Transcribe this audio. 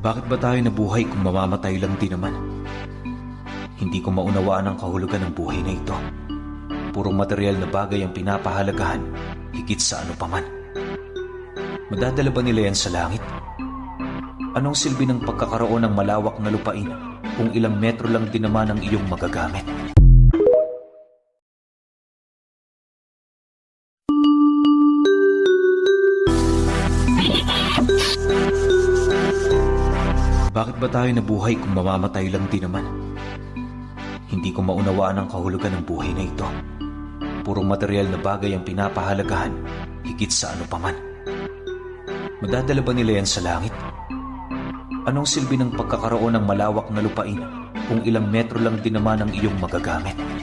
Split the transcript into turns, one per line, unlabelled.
Bakit ba tayo nabuhay kung mamamatay lang din naman? Hindi ko maunawaan ang kahulugan ng buhay na ito. Purong material na bagay ang pinapahalagahan, higit sa ano paman. Madadala ba nila yan sa langit? Anong silbi ng pagkakaroon ng malawak na lupain kung ilang metro lang din naman ang iyong magagamit? Bakit ba tayo nabuhay kung mamamatay lang din naman? Hindi ko maunawaan ang kahulugan ng buhay na ito. Purong material na bagay ang pinapahalagahan, higit sa ano paman. Madadala ba nila yan sa langit? Anong silbi ng pagkakaroon ng malawak na lupain kung ilang metro lang din naman ang iyong magagamit?